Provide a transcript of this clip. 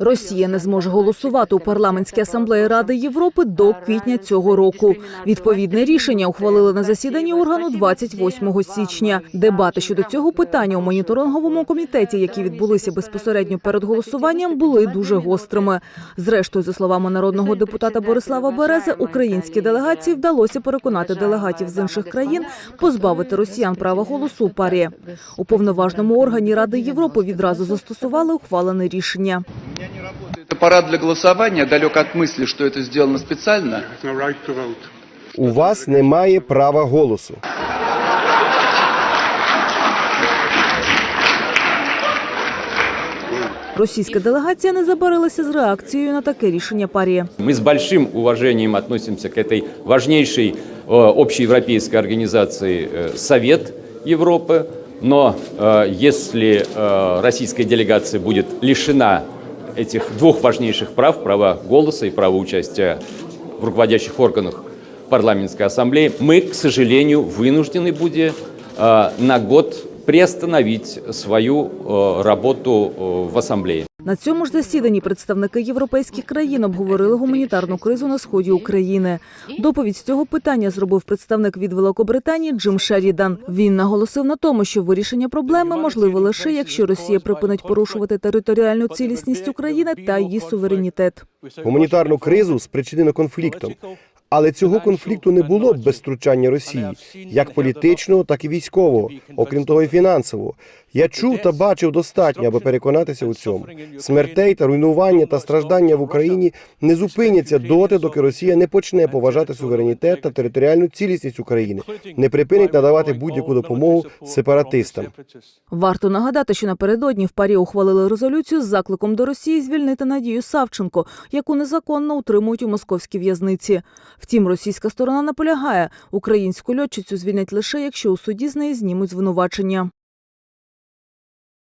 Росія не зможе голосувати у парламентській асамблеї Ради Європи до квітня цього року. Відповідне рішення ухвалили на засіданні органу 28 січня. Дебати щодо цього питання у моніторинговому комітеті, які відбулися безпосередньо перед голосуванням, були дуже гострими. Зрештою, за словами народного депутата Борислава Берези, українській делегації вдалося переконати делегатів з інших країн позбавити росіян права голосу парі. У повноважному органі Ради Європи відразу застосували ухвалене рішення. Аппарат для голосования далек от мысли, что это сделано специально. no right to vote. У вас немає права голосу. Російська делегація не забарилася з реакцією на таке рішення парі. Мы с большим уважением относимся к этой важнейшей э, общеевропейской организации э, Совет Европы. Но э, если э, российская делегация будет лишена этих двух важнейших прав, права голоса и права участия в руководящих органах парламентской ассамблеи, мы, к сожалению, вынуждены будем э, на год приостановить свою э, работу э, в ассамблее. На цьому ж засіданні представники європейських країн обговорили гуманітарну кризу на сході України. Доповідь з цього питання зробив представник від Великобританії Джим Шерідан. Він наголосив на тому, що вирішення проблеми можливе лише якщо Росія припинить порушувати територіальну цілісність України та її суверенітет. Гуманітарну кризу спричинено конфліктом. Але цього конфлікту не було б без втручання Росії, як політичного, так і військового, окрім того, і фінансового. Я чув та бачив достатньо, аби переконатися у цьому. Смертей та руйнування та страждання в Україні не зупиняться доти, доки Росія не почне поважати суверенітет та територіальну цілісність України, не припинить надавати будь-яку допомогу сепаратистам. Варто нагадати, що напередодні в парі ухвалили резолюцію з закликом до Росії звільнити Надію Савченко, яку незаконно утримують у московській в'язниці. Втім, російська сторона наполягає, українську льотчицю звільнять лише якщо у суді з неї знімуть звинувачення.